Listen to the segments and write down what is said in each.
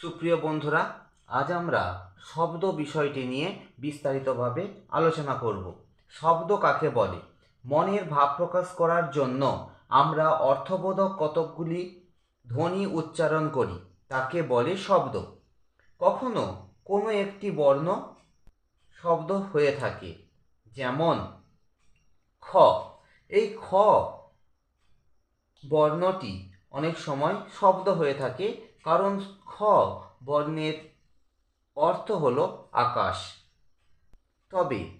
সুপ্রিয় বন্ধুরা, আজ আমরা শব্দ বিষয়টি নিয়ে বিস্তারিতভাবে আলোচনা করব। শব্দ কাকে বলে? মনের ভাব প্রকাশ করার জন্য আমরা অর্থবোধক কতকগুলি ধ্বনি উচ্চারণ করি, তাকে বলে শব্দ। কখনো কোনো একটি বর্ণ শব্দ হয়ে থাকে, যেমন খ। এই খ বর্ণটি অনেক সময় শব্দ হয়ে থাকে কারণ খ বর্ণের অর্থ হলো আকাশ। তবে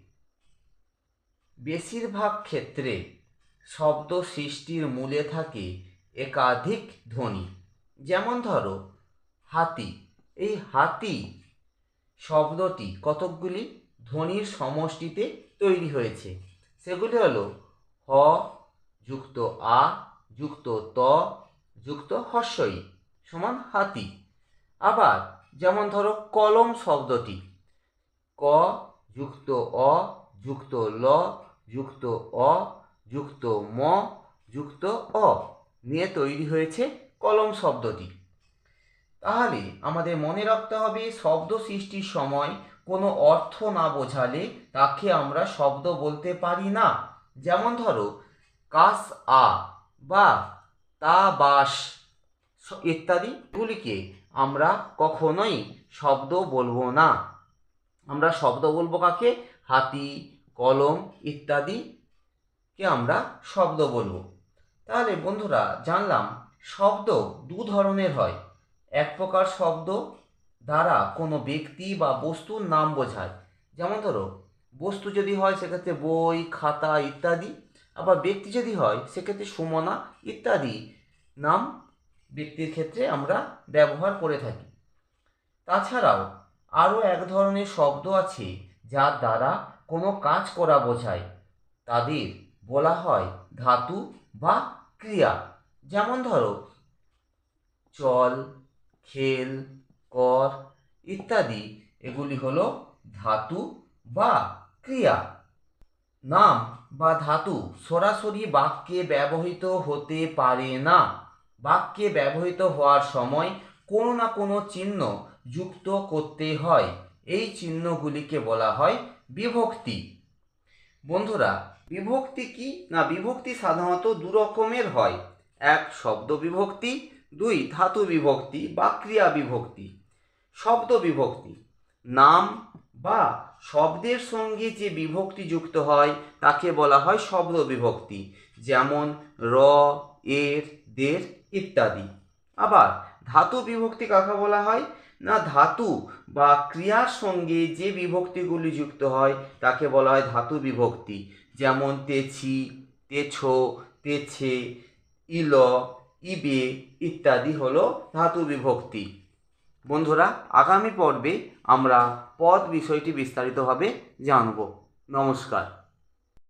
বেশিরভাগ ক্ষেত্রে শব্দ সৃষ্টির মূলে থাকে একাধিক ধ্বনি। যেমন ধরো, হাতি। এই হাতি শব্দটি কতকগুলি ধ্বনির সমষ্টিতে তৈরি হয়েছে? সেগুলি হলো হ, যুক্ত আ, যুক্ত ত, যুক্ত হর্ষই। সমান হাতি। আবার যেমন ধরো কলম শব্দটি, ক যুক্ত অ, যুক্ত ল, যুক্ত অ, যুক্ত ম, যুক্ত অ নিয়ে তৈরি হয়েছে কলম শব্দটি। তাহলে আমাদের মনে রাখতে হবে শব্দ সৃষ্টির সময় কোনো অর্থ না বোঝালে তাকে আমরা শব্দ বলতে পারি না। যেমন ধরো, কাস আ বা তা বাস। ইত্যাদিগুলিকে আমরা কখনোই শব্দ বলব না। আমরা শব্দ বলব কাকে? হাতি, কলম ইত্যাদিকে আমরা শব্দ বলব। তাহলে বন্ধুরা, জানলাম শব্দ দু ধরনের হয়। এক প্রকার শব্দ দ্বারা কোনো ব্যক্তি বা বস্তুর নাম বোঝায়। যেমন ধরো, বস্তু যদি হয় সেক্ষেত্রে বই, খাতা ইত্যাদি, আবার ব্যক্তি যদি হয় সেক্ষেত্রে সুমনা ইত্যাদি নাম ব্যক্তির ক্ষেত্রে আমরা ব্যবহার করে থাকি। তাছাড়াও আরও এক ধরনের শব্দ আছে যার দ্বারা কোনো কাজ করা বোঝায়। তাদের বলা হয় ধাতু বা ক্রিয়া। যেমন ধরো, চল, খেল, কর ইত্যাদি। এগুলি হলো ধাতু বা ক্রিয়া। নাম বা ধাতু সরাসরি বাক্যে ব্যবহৃত হতে পারে না। বাক্যে ব্যবহৃত হওয়ার সময় কোনো না কোনো চিহ্ন যুক্ত করতে হয়। এই চিহ্নগুলিকে বলা হয় বিভক্তি। বন্ধুরা, বিভক্তি কি না বিভক্তি সাধারণত দু রকমের হয়। এক, শব্দ বিভক্তি। দুই, ধাতু বিভক্তি বা ক্রিয়া বিভক্তি। শব্দ বিভক্তি। নাম বা শব্দের সঙ্গে যে বিভক্তি যুক্ত হয়, তাকে বলা হয় শব্দ বিভক্তি। যেমন র, এর, দের ইত্যাদি। আবার ধাতু বিভক্তি কাকে বলা হয়? না, ধাতু বা ক্রিয়ার সঙ্গে যে বিভক্তিগুলি যুক্ত হয়, তাকে বলা হয় ধাতু বিভক্তি। যেমন তেছি, তেছো, তেছে, ইল, ইবে ইত্যাদি হলো ধাতু বিভক্তি। বন্ধুরা আগামী পর্বে আমরা পদ বিষয়টি বিস্তারিতভাবে জানব। নমস্কার।